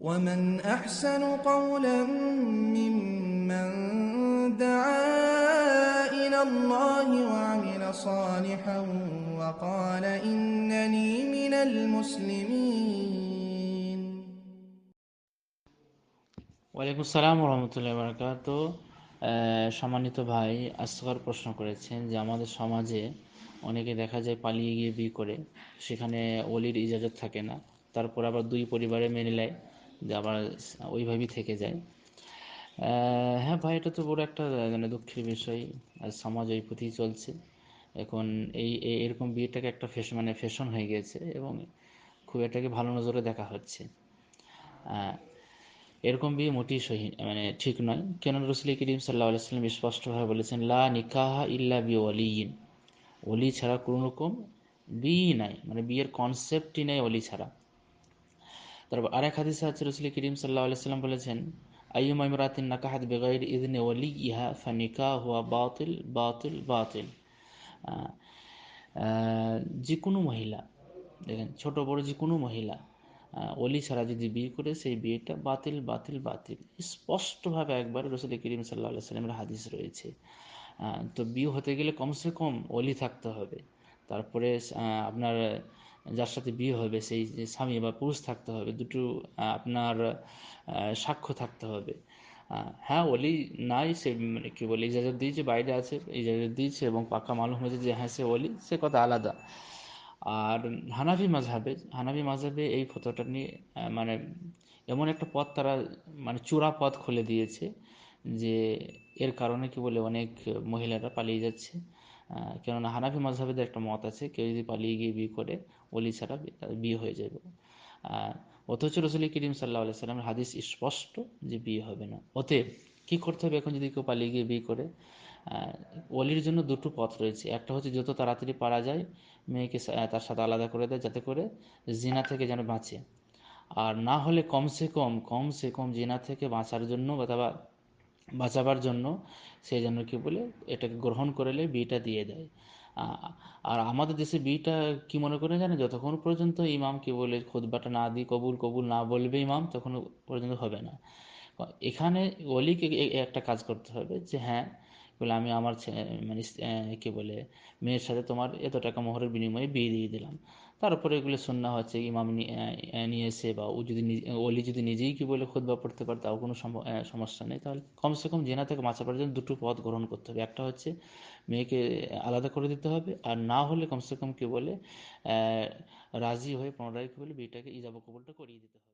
ومن أحسن قولا ممن دعا إلى الله وعمل صالحا وقال إنني من المسلمين ওয়ালাইকুম সালাম রহমতুল্লাহ বরকাত সম্মানিত ভাই আসগর প্রশ্ন করেছেন যে আমাদের সমাজে অনেকে দেখা যায় পালিয়ে গিয়ে বিয়ে করে সেখানে অলির ইজাজত থাকে না তারপর আবার দুই পরিবারে মেনে নেয় যে আবার ওইভাবেই থেকে যায়। হ্যাঁ ভাই, এটা তো বড় একটা মানে দুঃখের বিষয়। আর সমাজ ওই পথেই চলছে। এখন এই এরকম বিয়েটাকে একটা ফ্যাশন মানে ফ্যাশন হয়ে গেছে এবং খুব এটাকে ভালো নজরে দেখা হচ্ছে। এরকম বিয়ে মোটেই সহি মানে ঠিক নয়। কেন রসুল করিম সাল্লাহ আলাইসাল্লাম স্পষ্টভাবে বলেছেন, লা নিকাহা ইল্লা বি ওলিয়িন অলি ছাড়া কোনো রকম বিয়ে নাই। মানে বিয়ের কনসেপ্টই নেই অলি ছাড়া। তারপর আরেক হাদিসে আছে, রসুল করিম সাল্লাহ আলাইসাল্লাম বলেছেন, আইয়ুম ইমরাতিন নাকাহাত বেগাইর ইদনে ওলি ইহা ফানিকা হুয়া বাতিল বাতিল বাতিল। যে কোনো মহিলা, দেখেন, ছোট, বড় যে কোনো মহিলা অলি ছাড়া যদি বিয়ে করে, সেই বিয়েটা বাতিল বাতিল বাতিল। স্পষ্টভাবে একবার রসুল করিম সাল্লাহ সাল্লামের হাদিস রয়েছে। তো বিয়ে হতে গেলে কমসে কম অলি থাকতে হবে। তারপরে আপনার যার সাথে বিয়ে হবে, সেই স্বামী বা পুরুষ থাকতে হবে, দুটো আপনার সাক্ষ্য থাকতে হবে। হ্যাঁ অলি নাই, সে মানে কি বলে, ইজাজত দিয়েছে, বাইরে আছে, ইজাজত দিয়েছে এবং পাকা মালুম হয়েছে যে হ্যাঁ সে অলি সে কথা আলাদা। আর হানাফি মাঝহাবে হানাফি মাঝহাবে এই ফতোটা নিয়ে মানে এমন একটা পথ তারা মানে চূড়া পথ খুলে দিয়েছে যে, এর কারণে কি বলে, অনেক মহিলারা পালিয়ে যাচ্ছে। কেননা হানাফি মাঝহাবেদের একটা মত আছে, কেউ যদি পালিয়ে গিয়ে বিয়ে করে অলি ছাড়া বিয়ে হয়ে যাবে। অথচ রসুল করিম সাল্লাহ সাল্লামের হাদিস স্পষ্ট যে বিয়ে হবে না। অতএব কি করতে হবে এখন যদি কেউ পালিয়ে গিয়ে বিয়ে করে? অলির জন্য দুটো পথ রয়েছে। একটা হচ্ছে যত তাড়াতাড়ি পারা যায়, মেয়েকে তার সাথে আলাদা করে দেয় যাতে করে জিনা থেকে যেন বাঁচে। আর না হলে কমসে কম কমসে কম জিনা থেকে বাঁচার জন্য অথবা বাঁচাবার জন্য সে যেন কি বলে, এটাকে গ্রহণ করলে বিয়েটা দিয়ে দেয়। আর আমাদের দেশে বিয়েটা কি মনে করে জানে যতক্ষণ পর্যন্ত ইমাম কি বলে খুতবাটা না দিই, কবুল কবুল না বলবে ইমাম তখন পর্যন্ত হবে না। এখানে অলিকে একটা কাজ করতে হবে যে হ্যাঁ বলে আমি আমার ছে- মানে কি বলে, মেয়ের সাথে তোমার এত টাকা মোহরের বিনিময়ে বিয়ে দিয়ে দিলাম। তারপরে এগুলো শুননা হচ্ছে, ইমাম নিয়ে এসে বা ও যদি অলি যদি নিজেই কি বলে খুতবা পড়তে পারে, তাও কোনো সমস্যা নেই। তাহলে কমসে কম জেনা থেকে বাঁচাবার জন্য দুটো পথ গ্রহণ করতে হবে। একটা হচ্ছে মেয়েকে আলাদা করে দিতে হবে, আর না হলে কমসে কম কি বলে রাজি হয়ে পুনরায় কি বলে বিয়েটাকে ইজাবা কবুলটা করিয়ে দিতে হবে।